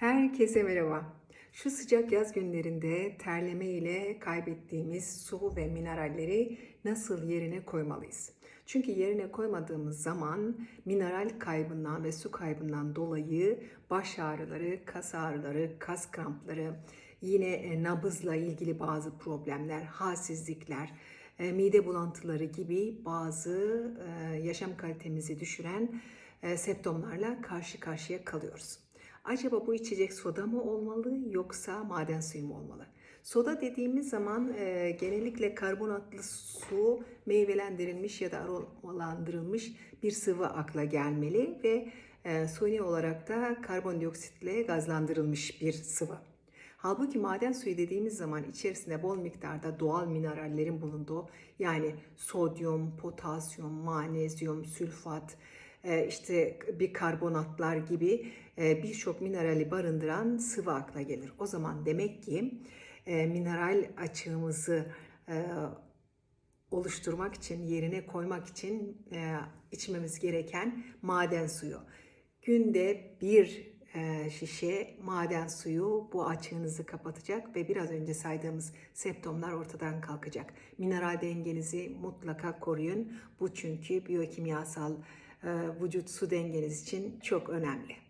Herkese merhaba. Şu sıcak yaz günlerinde terleme ile kaybettiğimiz su ve mineralleri nasıl yerine koymalıyız? Çünkü yerine koymadığımız zaman mineral kaybından ve su kaybından dolayı baş ağrıları, kas ağrıları, kas krampları, yine e, nabızla ilgili bazı problemler, halsizlikler, e, mide bulantıları gibi bazı e, yaşam kalitemizi düşüren septomlarla karşı karşıya kalıyoruz. Acaba bu içecek soda mı olmalı yoksa maden suyu mu olmalı? Soda dediğimiz zaman e, genellikle karbonatlı su, meyvelendirilmiş ya da aromalandırılmış bir sıvı akla gelmeli ve e, suni olarak da karbondioksitle gazlandırılmış bir sıvı. Halbuki maden suyu dediğimiz zaman içerisinde bol miktarda doğal minerallerin bulunduğu yani sodyum, potasyum, manezyum, sülfat, işte bir karbonatlar gibi e, birçok minerali barındıran sıvı akla gelir. O zaman demek ki e, mineral açığımızı oluşturmak için, yerine koymak için içmemiz gereken maden suyu. Günde bir şişe maden suyu bu açığınızı kapatacak ve biraz önce saydığımız septomlar ortadan kalkacak. Mineral dengenizi mutlaka koruyun. Bu çünkü biyokimyasal vücut su dengeniz için çok önemli.